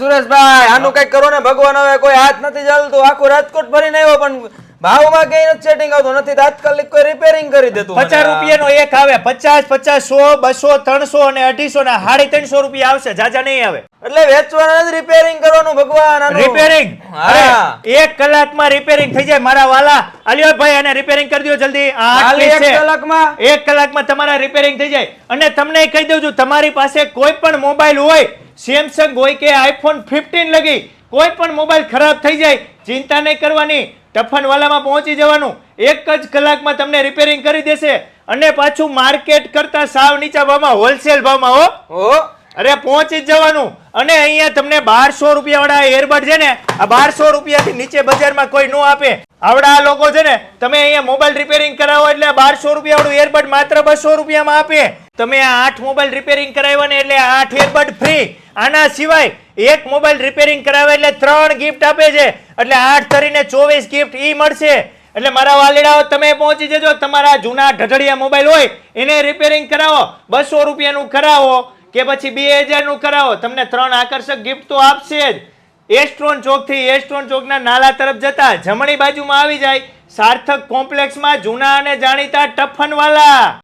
સુરેશભાઈ આનું કંઈક કરો ને ભગવાન હવે કોઈ હાથ નથી ચાલતું. આખું રાજકોટ ફરીને આવ્યો પણ ભાવમાં કઈ નથી સેટિંગ આવતું. નથી તાત્કાલિક કોઈ રિપેરિંગ કરી દેતું. પચાસ રૂપિયાનો એક આવે. પચાસ પચાસ સો બસો ત્રણસો અને અઢીસો ને સાડી ત્રણસો રૂપિયા આવશે. જાજા નહીં આવે. એટલે વેચવાના નથી રિપેરિંગ કરવાનું ભગવાન રિપેરિંગ એક કલાકમાં રિપેરિંગ થઈ જાય. મારા વાલા અલ્યો ભાઈ એને રિપેરિંગ કરી દો જલ્દી. એક. કલાકમાં? એક કલાકમાં તમારા રિપેરિંગ થઈ જાય. અને તમને કહી દઉં છું તમારી પાસે કોઈ પણ મોબાઈલ હોય સેમસંગ હોય કે આઈફોન ફિફ્ટીન લગી કોઈ પણ મોબાઈલ ખરાબ થઈ જાય ચિંતા નહીં કરવાની. ટફનવાલામાં પહોંચી જવાનું. એક જ કલાકમાં તમને રિપેરિંગ કરી દેશે અને પાછું માર્કેટ કરતા સાવ નીચા ભાવમાં હોલસેલ ભાવમાં હો. અરે પહોંચી જ જવાનું. અને અહીંયા તમને બારસો રૂપિયા વાળા એરબડ છે ને આ બારસો રૂપિયાથી નીચે બજારમાં કોઈ ન આપે. આવડા આ લોકો છે ને તમે અહીંયા મોબાઈલ રિપેરિંગ કરાવો એટલે બારસો રૂપિયા વાળું એરબડ માત્ર બસો રૂપિયામાં આપે. તમે આ આઠ મોબાઈલ રિપેરિંગ કરાવ્યા ને એટલે આઠ એરબડ ફ્રી આના સિવાય એક મોબાઈલ રિપેરિંગ કરાવે એટલે ત્રણ ગિફ્ટ આપે છે. એટલે આઠ ધરીને ચોવીસ ગિફ્ટ ઈ મળશે. એટલે મારા વાલીડાઓ, તમે પહોંચી જજો. તમારા જૂના ઢઢડિયા મોબાઈલ હોય, એને રિપેરિંગ કરાવો. બસો રૂપિયાનું કરાવો કે પછી બે હજારનું કરાવો. તમને ત્રણ આકર્ષક ગિફ્ટ તો આપશે જ. એસ્ટ્રોન ચોકથી એસ્ટ્રોન ચોકના નાલા તરફ જતા જમણી બાજુમાં આવી જાય સાર્થક કોમ્પ્લેક્સમાં જૂના અને જાણીતા ટફનવાલા